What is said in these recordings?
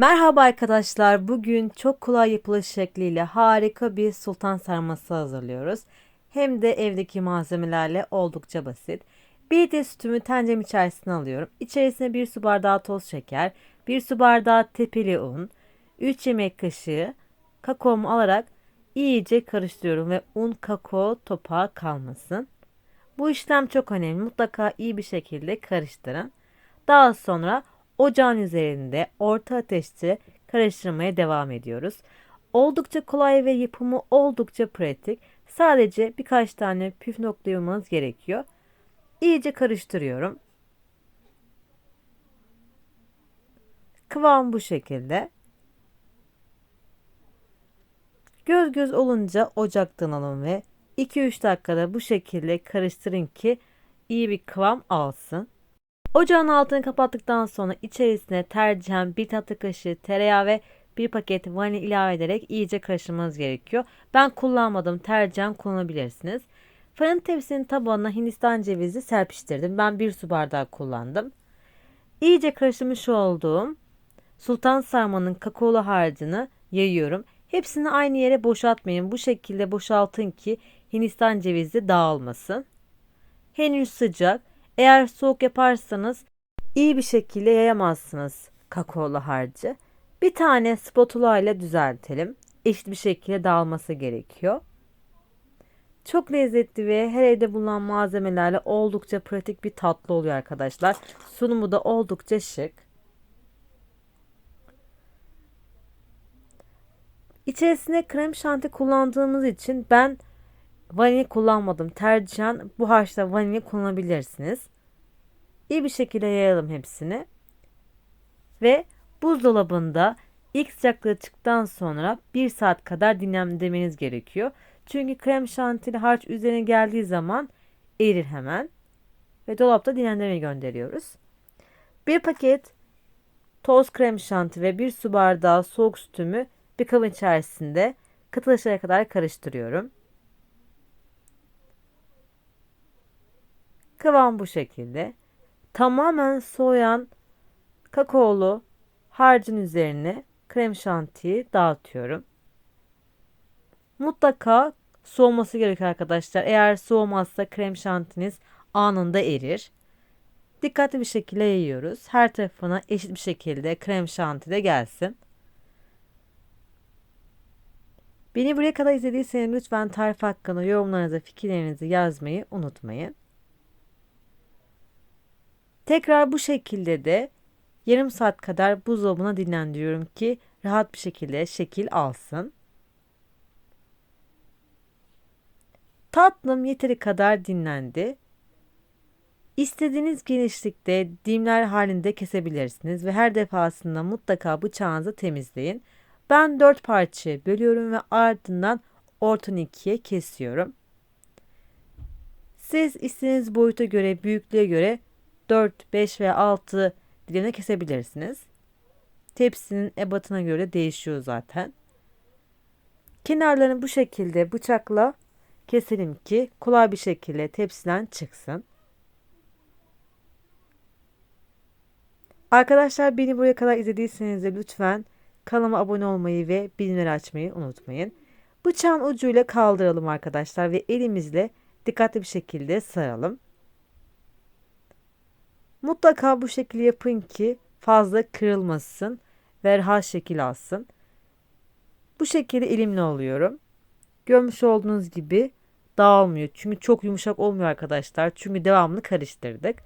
Merhaba arkadaşlar. Bugün çok kolay yapılış şekliyle harika bir sultan sarması hazırlıyoruz. Hem de evdeki malzemelerle oldukça basit. Bir de sütümü tencerem içerisine alıyorum. İçerisine bir su bardağı toz şeker, bir su bardağı tepeli un, 3 yemek kaşığı kakaomu alarak iyice karıştırıyorum ve un kakao topağı kalmasın. Bu işlem çok önemli. Mutlaka iyi bir şekilde karıştırın. Daha sonra ocağın üzerinde orta ateşte karıştırmaya devam ediyoruz. Oldukça kolay ve yapımı oldukça pratik. Sadece birkaç tane püf nokta uymanız gerekiyor. İyice karıştırıyorum. Kıvam bu şekilde. Göz göz olunca ocaktan alın ve 2-3 dakikada bu şekilde karıştırın ki iyi bir kıvam alsın. Ocağın altını kapattıktan sonra içerisine tercihen bir tatlı kaşığı tereyağı ve bir paket vanilya ilave ederek iyice karıştırmanız gerekiyor. Ben kullanmadım. Tercihen kullanabilirsiniz. Fırın tepsinin tabanına hindistan cevizi serpiştirdim. Ben bir su bardağı kullandım. İyice karıştırmış olduğum sultan sarmanın kakaolu harcını yayıyorum. Hepsini aynı yere boşaltmayın. Bu şekilde boşaltın ki hindistan cevizi dağılmasın. Henüz sıcak. Eğer soğuk yaparsanız iyi bir şekilde yayamazsınız kakaolu harcı. Bir tane spatula ile düzeltelim. Eşit bir şekilde dağılması gerekiyor. Çok lezzetli ve her evde bulunan malzemelerle oldukça pratik bir tatlı oluyor arkadaşlar. Sunumu da oldukça şık. İçerisine krem şanti kullandığımız için ben vanilya kullanmadım. Tercihen bu harçta vanilya kullanabilirsiniz. İyi bir şekilde yayalım hepsini. Ve buzdolabında ilk sıcaklığı çıktıktan sonra 1 saat kadar dinlenmeniz gerekiyor. Çünkü krem şantili harç üzerine geldiği zaman erir hemen. Ve dolapta dinlendirmeye gönderiyoruz. Bir paket toz krem şanti ve bir su bardağı soğuk sütümü bir kabın içerisinde katılaşana kadar karıştırıyorum. Kıvam bu şekilde. Tamamen soğuyan kakaolu harcın üzerine krem şantiyi dağıtıyorum. Mutlaka soğuması gerekiyor arkadaşlar. Eğer soğumazsa krem şantiniz anında erir. Dikkatli bir şekilde yayıyoruz. Her tarafına eşit bir şekilde krem şanti de gelsin. Beni buraya kadar izlediyseniz lütfen tarif hakkında yorumlarınızı, fikirlerinizi yazmayı unutmayın. Tekrar bu şekilde de yarım saat kadar buzdolabına dinlendiriyorum ki rahat bir şekilde şekil alsın. Tatlım yeteri kadar dinlendi. İstediğiniz genişlikte dimler halinde kesebilirsiniz ve her defasında mutlaka bıçağınızı temizleyin. Ben dört parçaya bölüyorum ve ardından ortadan ikiye kesiyorum. Siz istediğiniz boyuta göre, büyüklüğe göre 4, 5 veya 6 dilimde kesebilirsiniz. Tepsinin ebatına göre değişiyor zaten. Kenarlarını bu şekilde bıçakla keselim ki kolay bir şekilde tepsiden çıksın. Arkadaşlar beni buraya kadar izlediyseniz de lütfen kanalıma abone olmayı ve bildirimleri açmayı unutmayın. Bıçağın ucuyla kaldıralım arkadaşlar ve elimizle dikkatli bir şekilde saralım. Mutlaka bu şekilde yapın ki fazla kırılmasın ve rahat şekil alsın. Bu şekilde elimle alıyorum. Görmüş olduğunuz gibi dağılmıyor. Çünkü çok yumuşak olmuyor arkadaşlar. Çünkü devamlı karıştırdık.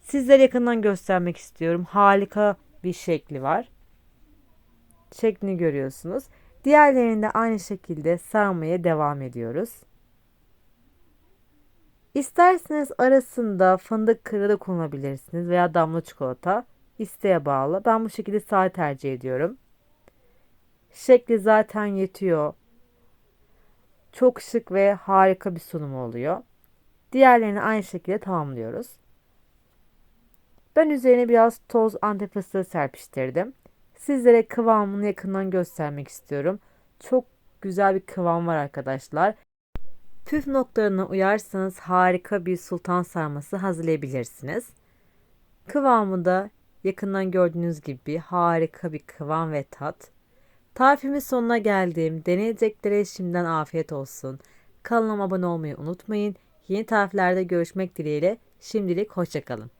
Sizlere yakından göstermek istiyorum. Harika bir şekli var. Şeklini görüyorsunuz. Diğerlerini de aynı şekilde sarmaya devam ediyoruz. İsterseniz arasında fındık kırığı da kullanabilirsiniz veya damla çikolata. İsteğe bağlı. Ben bu şekilde sade tercih ediyorum. Şekli zaten yetiyor. Çok şık ve harika bir sunum oluyor. Diğerlerini aynı şekilde tamamlıyoruz. Ben üzerine biraz toz antep fıstığı serpiştirdim. Sizlere kıvamını yakından göstermek istiyorum. Çok güzel bir kıvam var arkadaşlar. Püf noktalarına uyarsanız harika bir sultan sarması hazırlayabilirsiniz. Kıvamı da Yakından gördüğünüz gibi harika bir kıvam ve tat. Tarifimin sonuna geldim. Deneyeceklere şimdiden afiyet olsun. Kanalıma abone olmayı unutmayın. Yeni tariflerde görüşmek dileğiyle. Şimdilik hoşçakalın.